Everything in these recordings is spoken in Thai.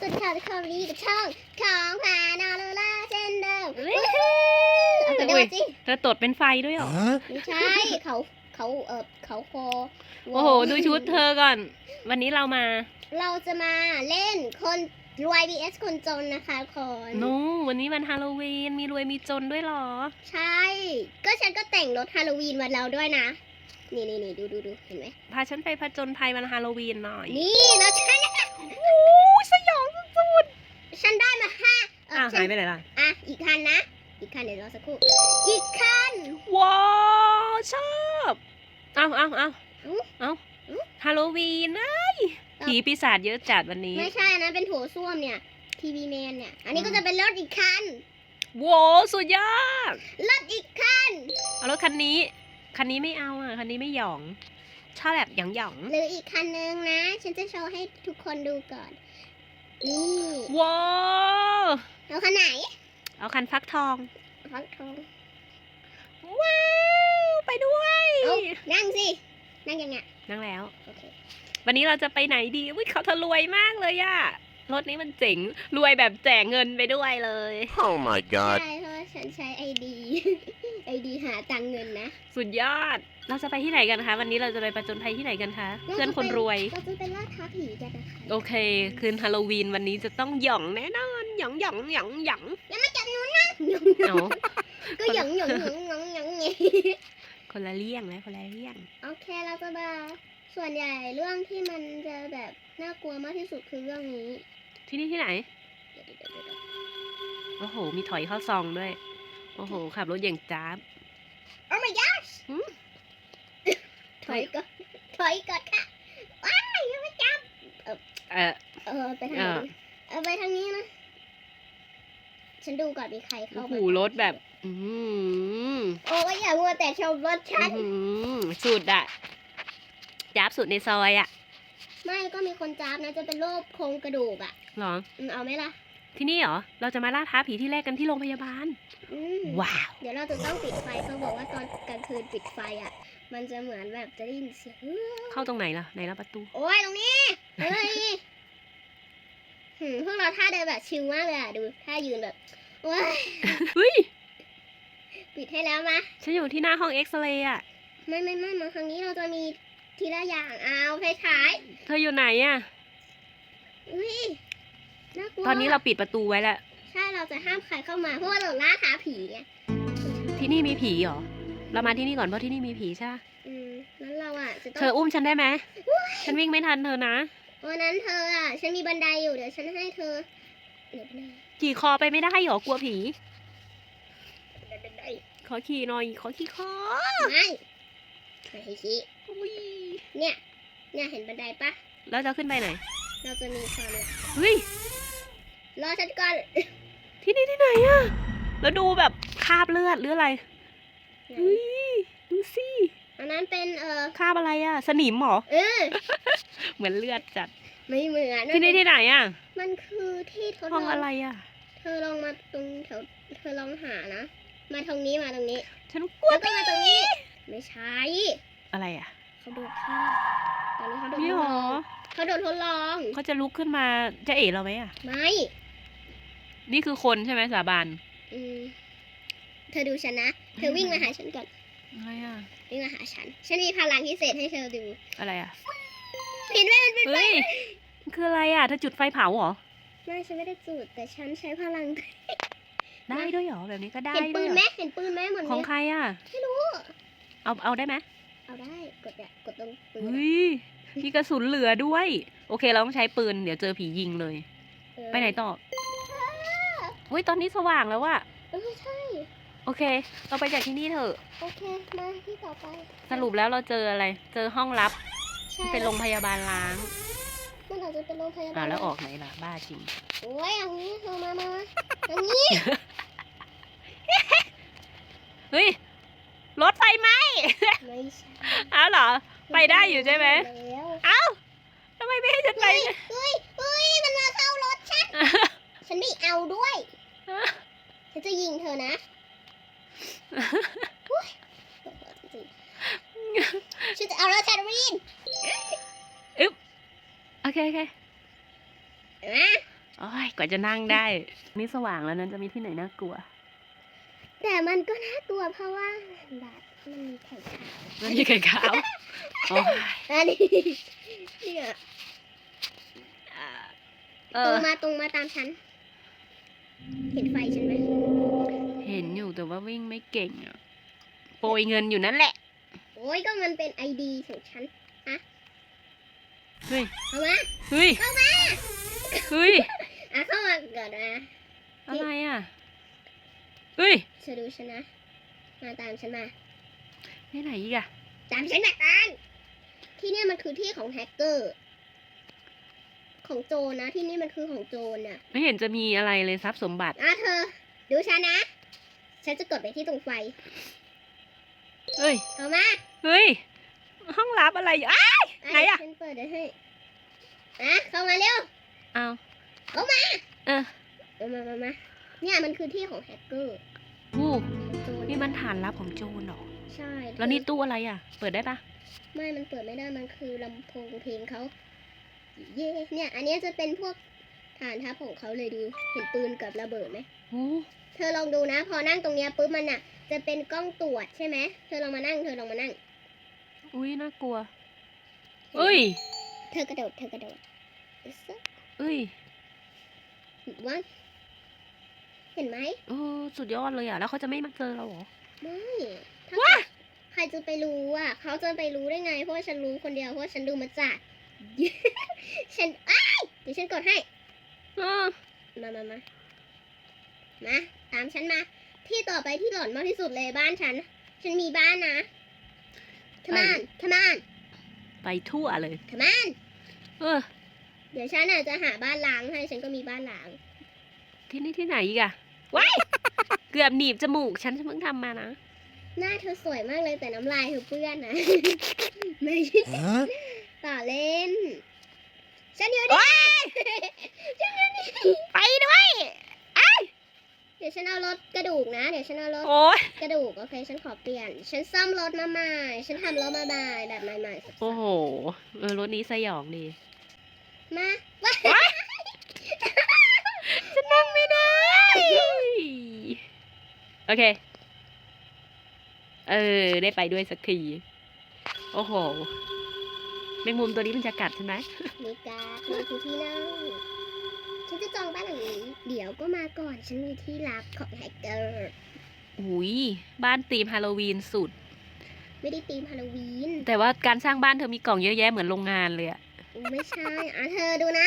สุดข่าวข่าวนี้กับช่องของพานอลูล่าเช่นเดิมอุ๊ยเอาไปดูอุ๊ยสิเธอตดเป็นไฟด้วยเหรอ Huh? ไม่ใช่เขาเขาเออเขาคอโอ้โห ดูชุดเธอก่อน วันนี้เรามา เราจะมาเล่นคนรวย vs คนจนนะคะทุกคนนูวันนี้วันฮาโลวีน มีรวยมีจนด้วยเหรอ ใช่ ก็ฉันก็แต่งรถฮาโลวีนวันเราด้วยนะ นี่นี่นี่ดูดูดูเห็นไหมพาฉันไปผจญภัยวันฮาโลวีนหน่อย นี่แล้วฉัน ฉันได้มาห้าเอๆอ้าวฉัหานยไปไหนล่ะ อะอีกคันนะ อีกคันเดี๋ยวรอสักครู่ อีกคัน ว้าวชอบเอาเอาเอาอุ๊ยเอาอุ๊ย ฮาโลวีนเอ้ยผีปีศาจเยอะจัดวันนี้ไม่ใช่อันนั้นเป็นโถส้วมเนี่ย ทีวีแมนเนี่ย อันนี้ก็จะเป็นรถอีกคันโว้วสุดยอดรถอีกคัน เอารถคันนี้ คันนี้ไม่เอาอะ คันนี้ไม่หยอง ชอบแบบหยองหยองหรืออีกคันนึงนะ ฉันจะโชว์ให้ทุกคนดูก่อน นี่ๆว้าวเอาคันไหนเอาคันฟักทอง ฟักทองว้าวไปด้วย เอานั่งสิ นั่งยังไงนั่งแล้ว โอเค วันนี้เราจะไปไหนดีวิเขาทะรวยมากเลยอะรถนี้มันเจ๋งรวยแบบแจกเงินไปด้วยเลย Oh my god. ใช่เพราะว่า ฉันใช้ไอดีไอดีหาตังค์เงินนะสุดยอด เราจะไปที่ไหนกันคะ วันนี้เราจะไปประจนภัยที่ไหนกันคะ เพื่อนคนรวย เราจะเป็นล่าท้าผีกันนะคะ โอเค คืนฮาโลวีนวันนี้จะต้องหย่องแน่นอน หย่องหย่องหย่องหย่องอย่ามาจับหนูนะหยองเอาก็หยองหยองหยองหยองหยองไงคนละเลี่ยงนะคนละเลี่ยง โอเค เราจะมาส่วนใหญ่เรื่องที่มันจะแบบน่ากลัวมากที่สุดคือเรื่องนี้ ที่นี่ที่ไหน โอ้โห มีถอยเข้าซองด้วย โอ้โห ขับรถอย่างจ้าบโอ้ my gosh หืม ถอยก่อนถอยก่อนค่ะ ว้ายอย่ามาจับ เออ เออไปทางเอไหนอดีเออไปทางนี้นะ ฉันดูก่อนมีใครโอ้เข้าโหมารถแบบ อืมโอ้ยอย่ามัวแต่ชมรถฉัน อื้อหือสุดอะจ้าบสุดในซอยอะไม่ก็มีคนจับนะจะเป็นโรคโครงกระดูกอะเหรอ อืมเอาไหมล่ะ ที่นี่เหรอ เราจะมาล่าท้าผีที่แรกกันที่โรงพยาบาล อืมว้าว เดี๋ยวเราจะต้องปิดไฟเขาบอกว่าตอนกลางคืนปิดไฟอะ มันจะเหมือนแบบจะได้ยินเสียงเข้าตรงไหนล่ะไหนล่ะประตู โอ้ยตรงนี้เฮ้ยหืมพวกเราท่าเดินแบบชิลมากเลยอะดูท่ายืนแบบว้ายเฮ้ย ปิดให้แล้วมาฉันอยู่ที่หน้าห้องเอ็กซเรย์อะไม่ไม่ไม่มาครั้งนี้เราจะมีทีละอย่างเอาไฟฉายเธออยู่ไหนอะอุ้ยน่ากลัวตอนนี้เราปิดประตูไว้แล้ว ใช่เราจะห้ามใครเข้ามาเพราะว่าเราล่าท้าผีไงที่นี่มีผีเหรอ เรามาที่นี่ก่อนเพราะที่นี่มีผีใช่ปะอืมนั้นเราอะจะต้เธอองอุ้มฉันได้ไหมฉันวิ่งไม่ทันเธอนะ วันนั้นเธออะฉันมีบันไดอยู่เดี๋ยวฉันให้เธอเดี๋ยวบันไดขี่คอไปไม่ได้เหรอกลัวผี บันไดขอขี่หน่อย ขอขี่คอไม่ไม่ให้ชี้อุ๊ยเนี่ย เนี่ยเห็นบันไดปะแล้วจะขึ้นไปไหน เราจะมีความลับเฮ้ย รอฉันก่อนที่นี่ที่ไหนอะแล้วดูแบบคราบเลือดหรืออะไรเฮ้ยดูสิอันนั้นเป็นเออคราบอะไรอะสนิมเหรอเออเหมือนเลือดจัดไม่เหมือนที่นี่ที่ไหนอะมันคือที่ทดลห้ององอะไรอะเธอลองมาตรงแถวเธอลองหานะมาตรงนี้มาตรงนี้ ฉันกลัวแล้วก็มาตรงนี้ ไม่ใช่อะไรอะเขาโดดข้ามตอนนี้เขาโดดทนี่ดหรลอองเขาโดดทดลองเขาจะลุกขึ้นมาจะเอ๋เราไหมอะไม่ นี่คือคนใช่ไหมสาบานอืมเธอดูฉันนะ เธอวิ่งมาหาฉันก่อน อะไรอะวิ่งมาหาฉัน ฉันมีพลังพิเศษให้เธอดู อะไรอะเห็นไหมมันเป็นไฟเฮ้ยมันคืออะไรอะเธอจุดไฟเผาเหรอ ไม่ฉันไม่ได้จุด แต่ฉันใช้พลัง ได้ด้วยเหรอแบบนี้ก็ได้เห็นปืด้วยนเหรไหมอเห็นปืนไหมเหมือนของมีใครอะไม่รู้ เอาเอาได้ไหมเอาได้ กดอะกดตรงปืนเฮ้ยมีกระสุนเหลือด้วย โอเคเราต้องใช้ปืนเดี๋ยวเจอผียิงเลย เออไปไหนต่อ เฮ้ยตอนนี้สว่างแล้วว่ะเออใช่ โอเค เราไปจากที่นี่เถอะ โอเค มาที่ต่อไปสรุปแล้วเราเจออะไร เจอห้องลับใช่เป็นโรงพยาบาลล้างมันอาจจะเป็นโรงพยาบาลอ่าแล้วออกไหนล่ะ บ้าจริง โอ้ยอย่างนี้เธอมามามาอย่างนี้ เฮ้ย รถไฟไหมไม่ใช่อ้าวเหรอ ไปได้อยู่ใช่ไหมแล้วเอ้าทำไมไม่ให้ฉันไปเฮ้ยเฮ้ยเฮ้ยมันมาเข้ารถฉัน ฉันไม่เอาด้วย ฉันจะยิงเธอนะอุ๊ยฉันจะเอารถชาร์วีนโอเคโอเคนะโอ้ยกว่าจะนั่งได้ นี่สว่างแล้วนั้นจะมีที่ไหนน่ากลัว แต่มันก็น่ากลัวเพราะว่าแบบมันมีไข่ขาวแล้วมีไข่ขาวโอ้ยอันนี้เนี่ยเอตรองมาตรงมาตามฉัน เห็นไฟฉันไหมเห็นอยู่แต่ว่าวิ่งไม่เก่งอะโปรยเงินอยู่นั่นแหละ โอ้ยก็มันเป็นไอดีของฉันเฮ้ย เอามาเฮ้ย เข้ามา เฮ้ย อะเข้ามาก่อนนะอะไรอะ เฮ้ยเธอดูฉันนะ มาตามฉันมาไปไหนอีกอะตามฉันมาตามที่เนี่ยมันคือที่ของแฮกเกอร์ ของโจรนะ ที่นี่มันคือของโจรน่ะไม่เห็นจะมีอะไรเลยทรัพย์สมบัติ อะเธอ ดูฉันนะ ฉันจะกดไปที่ตรงไฟเฮ้ย เอามาเฮ้ย ห้องลับอะไรอยู่อ้าวไหนอะฉันเปิดเดี๋ยวให้อะเข้ามาเร็ว เอาเข้ามา เออเอามามามาเนี่ยมันคือที่ของแฮกเกอร์วู้โจรนี่มันฐานลับของโจรเหรอ ใช่แล้วนี่ตู้อะไรอะ เปิดได้ปะไม่ มันเปิดไม่ได้ มันคือลำโพงเพลงเขา เย่เนี่ย อันเนี้ยจะเป็นพวกฐานทัพของเขาเลยดู เห็นปืนกับระเบิดไหมโอ้เธอลองดูนะ พอนั่งตรงเนี้ยปุ๊บมันอะจะเป็นกล้องตรวจใช่ไหมเธอลองมานั่ง เธอลองมานั่ง อุ้ยน่ากลัวเอ้ย เธอกระโดด เธอกระโดดเอ้ยว่าเห็นไหมโอ้สุดยอดเลยอะ แล้วเขาจะไม่มาเจอเราเหรอ ไม่ถ้าใครจะไปรู้อะ เขาจะไปรู้ได้ไง เพราะว่าฉันรู้คนเดียว เพราะว่าฉันดูมาจาก ฉันอ้ายเดี๋ยวฉันกดให้อ้ามามามามาตามฉันมา ที่ต่อไปที่หลอนมากที่สุดเลยบ้านฉัน ฉันมีบ้านนะขมานขมานไปทั่วเลยขมานเออ เดี๋ยวฉันอาจจะหาบ้านล้างให้ฉันก็มีบ้านล้าง ที่นี่ที่ไหนอีกอะว้ายเกือบหนีบจมูกฉันเพิ่งทำมานะ หน้าเธอสวยมากเลยแต่น้ำลายเธอเปื้อนนะไม่ใช่ต่อเล่น ฉันอยู่นี่ไปด้วยเดี๋ยวฉันเอารถกระดูกนะ เดี๋ยวฉันเอารถโอ้ยกระดูก โอเค ฉันขอเปลี่ยน ฉันซ่อมรถมาใหม่ ฉันทำรถมาใหม่แบบใหม่ๆสับๆโอ้โหเออรถนี้สยองดี มาว้าฉันนั่งไม่ได้ โอเค เออ ได้ไปด้วยสักที โอ้โหแมงมุมตัวนี้มันจะกัดใช่ไหมมีการ์ดมีที่นั่งฉันจะจองบ้านหลังนี้ เดี๋ยวก็มาก่อน ฉันมีที่ลับของแฮกเกอร์อุ้ยบ้านธีมฮาโลวีนสุด ไม่ได้ตีมฮาโลวีน แต่ว่าการสร้างบ้านเธอมีกล่องเยอะแยะเหมือนโรงงานเลยอะไม่ใช่ อะเธอดูนะ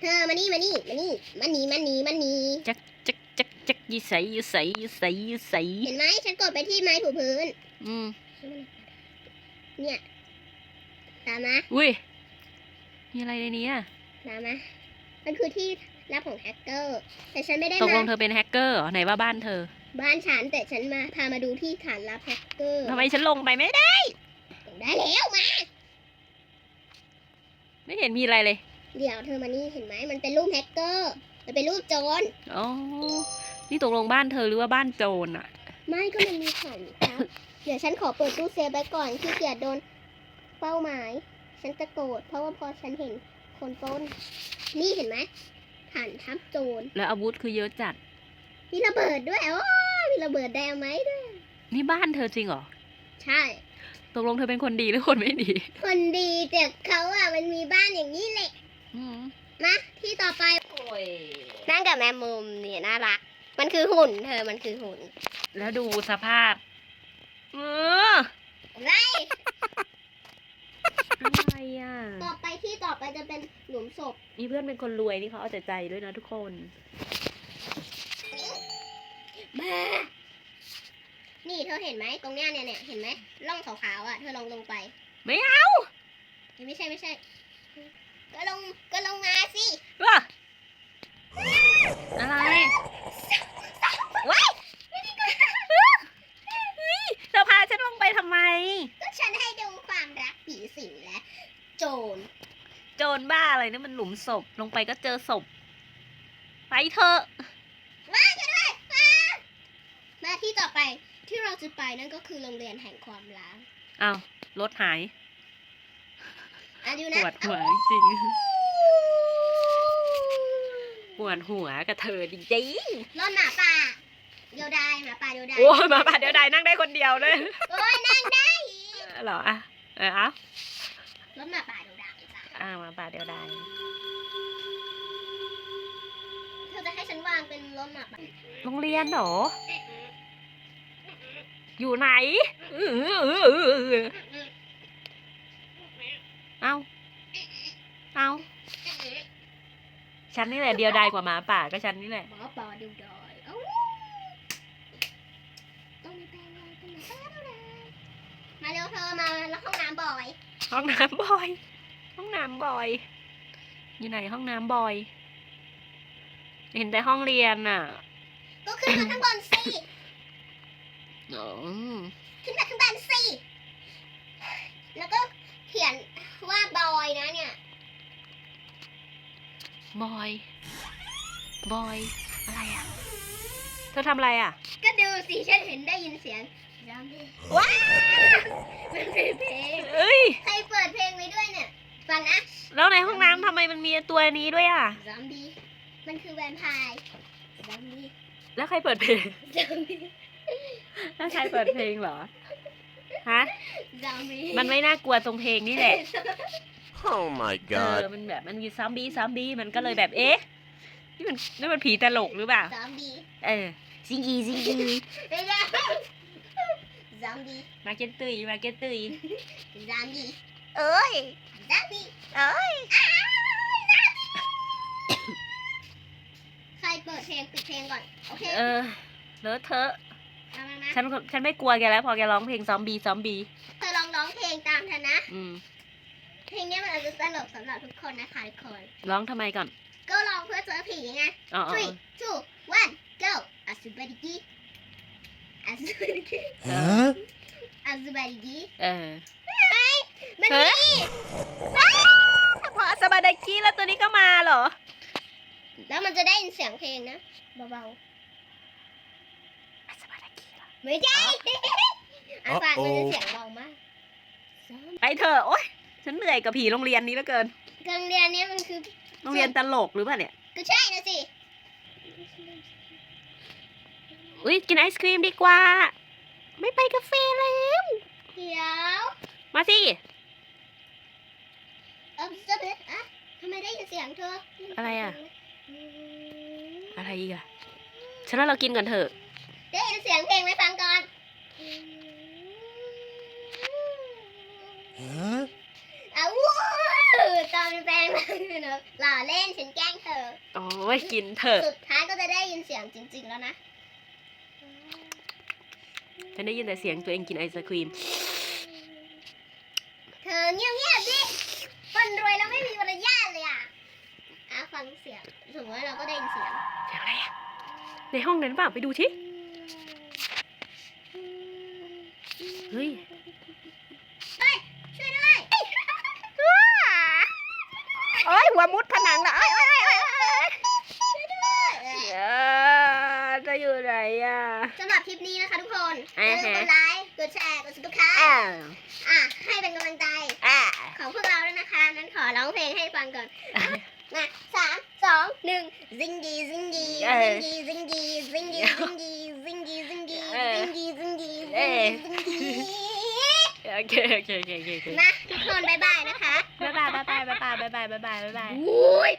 เธอมานี่มานี่มานี่มานี่มานี่มานี่จักจักจักจักยูใสยูใสยูใสยูใสเห็นไหมฉันกดไปที่ไม้ถูพื้น อืมเนี่ย ตามมาอุ้ย มีอะไรในนี้อะตามมามันคือที่ลับของแฮกเกอร์ แต่ฉันไม่ได้ตกลมางเธอเป็นแฮกเกอร์เหรอไหนว่าบ้านเธอบ้านฉันแต่ฉันมาพามาดูที่ฐานลับแฮกเกอร์ทำไมฉันลงไปไม่ได้ ได้แล้วมา ไม่เห็นมีอะไรเลยเดี๋ยวเธอมานี่เห็นไหมมันเป็นรูปแฮกเกอร์มันเป็นรูปโจรอ๋อนี่ตกลงบ้านเธอหรือว่าบ้านโจรอะไม่ก็มันมีฐานครับ เดี๋ยวฉันขอเปิดตู้เซฟไว้ก่อนที่เกียจโดน เป้าหมาย ฉันจะโกรธเพราะว่าพอฉันเห็นคนปล้น นี่เห็นไหมฐานทัพโจรแล้วอาวุธคือเยอะจัด มีระเบิดด้วยโอ้ยมีระเบิดไดนาไมต์ด้วย นี่บ้านเธอจริงเหรอ ใช่ ตกลงเธอเป็นคนดีหรือคนไม่ดี คนดีแต่เขาอะมันมีบ้านอย่างนี้แหละอืมมาที่ต่อไปโอ้ยนั่งกับแมมมุมเนี่ยน่ารัก มันคือหุ่น เธอมันคือหุ่น แล้วดูสภาพ เออไร อะไรอะ ต่อไปที่ต่อไปจะเป็นหลุมศพ มีเพื่อนเป็นคนรวยนี่เขาเอาแต่ใจด้วยนะทุกคนบ้านี่เธอเห็นไหมตรงเนี้ยเนี่ยเนี่ยเห็นไหมร่องขาวๆอะเธอลองลงไปไม่เอาไม่ใช่ไม่ใช่ ก็ลงก็ลงมาสิ ว่ะอะไรว้ายเธอพาฉันลงไปทำไม ก็ฉันให้ดูความรักผีสิงและโจร โจรบ้าอะไรนี่มันหลุมศพลงไปก็เจอศพ ไปเถอะ มากันด้วยมามาที่ต่อไปที่เราจะไปนั่นก็คือโรงเรียนแห่งความรักเอารถหายอะดูปนะวดหัวจริงอปวดหัวกับเธอจริงรถหมาป่าเดียวดายหมาป่าเดียวดายๆโอ้ยมาป่าเดี๋ยวได้นั่งได้คนเดียวเลยโอ้ยนั่งได้อีกเหรออะเออเอา รถหมาป่า อ่ามาป่าเดี๋ยวได้เธอจะให้ฉันวางเป็นรถหมาป่าโรงเรียนเหรอ อยู่ไหนเออเออเออเออเอาเอาฉันนี่แหละเดียวดายกว่าหมาป่าก็ฉันนี่แหละ หมาป่าเดียวดายเอ้าต้องมีแปลงอะไรเป็นหมาป่าเดียวดายมาเร็วเธอมาแล้วห้องน้ำบ่อย ห้องน้ำบอย ห้องน้ำบอย อยู่ไหนห้องน้ำบอย เห็นแต่ห้องเรียนน่ะ ก็ขึ้นมาข้างบนสิอ๋อขึ้นมาข้างบนสิแล้วก็เขียนว่าบอยนะเนี่ย บอย บอย อะไรอะ เธอทำอะไรอะ ก็ดูสิฉันเห็นได้ยินเสียงซอมบี้ว้าวมันเป็นเพลงเอ้ย ใครเปิดเพลงไว้ด้วยเนี่ย ฟังนะแล้วในห้องน้ำทำไมมันมีตัวนี้ด้วยอะ ซอมบี้มันคือแวมไพร์ซอมบี้แล้วใครเปิดเพลง ซอมบี้แล้วใครเปิดเพลงเหรอ ฮะ ซอมบี้มันไม่น่ากลัวตรงเพลงนี่แหละ Oh my เออ god. มันแบบมันมีซอมบี้ซอมบี้มันก็เลยแบบเอ๊ะ นี่มันนี่มันผีตลกหรือเปล่า ซอมบี้เออ ซิงกีซิงกีไม่ได้ซอมบี้มาเก็ตตุยมาเก็ตตุยซอมบี้เอ้ยซอมบี้ เอ้ยใครเปิดเพลงปิดเพลงก่อน โอเคเออเลอะเทอะ เอามานะฉันฉันไม่กลัวแกแล้ว พอแกร้องเพลงซอมบี้ซอมบี้เธอลองร้องเพลงตามเธอนะ อืม เพลงเนี้ยมันอาจจะตลกสำหรับทุกคนนะคะทุกคน ร้องทำไมก่อน ก็ร้องเพื่อเจอผีไง อ๋ออ๋อ three two one go อาสุบาริกีอาสุบาริกี Huh? อาสุบาริกีเออ มันเฮ้มียพอสบายดกี้แล้วตัวนี้ก็มาเหรอ แล้วมันจะได้ยินเสียงเพลงนะเบาสบายดกี้เหรอ ๆไม่ใช่อะฟังมันจะ Uh-oh เสียงเบามากซ้อมไปเถอะ โอ๊ย ฉันเหนื่อยกับผีโรงเรียนนี้เหลือเกินโรงเรียนเนี้ยมันคือโรงเรียนตลกหรือเปล่าเนี่ย ก็ใช่นะสิอุ้ยกินไอศครีมดีกว่า ไม่ไปกาแฟแล้ว เดี๋ยว มาสิ เออจะเป็นอะทำไมได้ยินเสียงเธออะไรอะ อะไรอีกอะฉันว่าเรากินก่อนเถอะ ได้ยินเสียงเพลงไหมฟังก่อน Huh? อ้าววู้ตอนเป็นแฟนมาเนอะหล่อเล่นฉันแกล้งเธอ โอ้ยกินเถอะ สุดท้ายก็จะได้ยินเสียงจริง ๆ แล้วนะ ฉันได้ยินแต่เสียงตัวเองกินไอศครีม เธอเงียบๆดิ คนรวยแล้วไม่มีมารยาทเลยอะอะฟังเสียงสมมติว่าเราก็ได้ยินเสียงเสียงอะไรอะในห้องนั้นเปล่าไปดูชิเฮ้ยช่วยด้วยโอ้ยหัวมุดผนังละโอ้ยโอ้ยโอ้ยโอ้ยโอ้ยช่วยด้วยเออจะอยู่ไหนอะ สำหรับคลิปนี้นะคะทุกคนออ่าย่าฮะ ลืมกดไลค์ กดแชร์ กด subscribe อ่าอะ ให้เป็นกำลังใจอ่าของพวกเราด้วยนะคะ นั้นขอร้องเพลงให้ฟังก่อนมาสามสองหนึ่งซิงกีซิงกีเออซิงกีซิงกีซิงกีซิงกีซิงกีซิงกีเออซิงกีซิงกีเออซิงกีโอเคโอเคโอเคโอเคมาทุกคนบ๊ายบายนะคะ บ๊ายบายบ๊ายบายบ๊ายบายบ๊ายบายบ๊ายบายบ๊ายบาย อุ้ย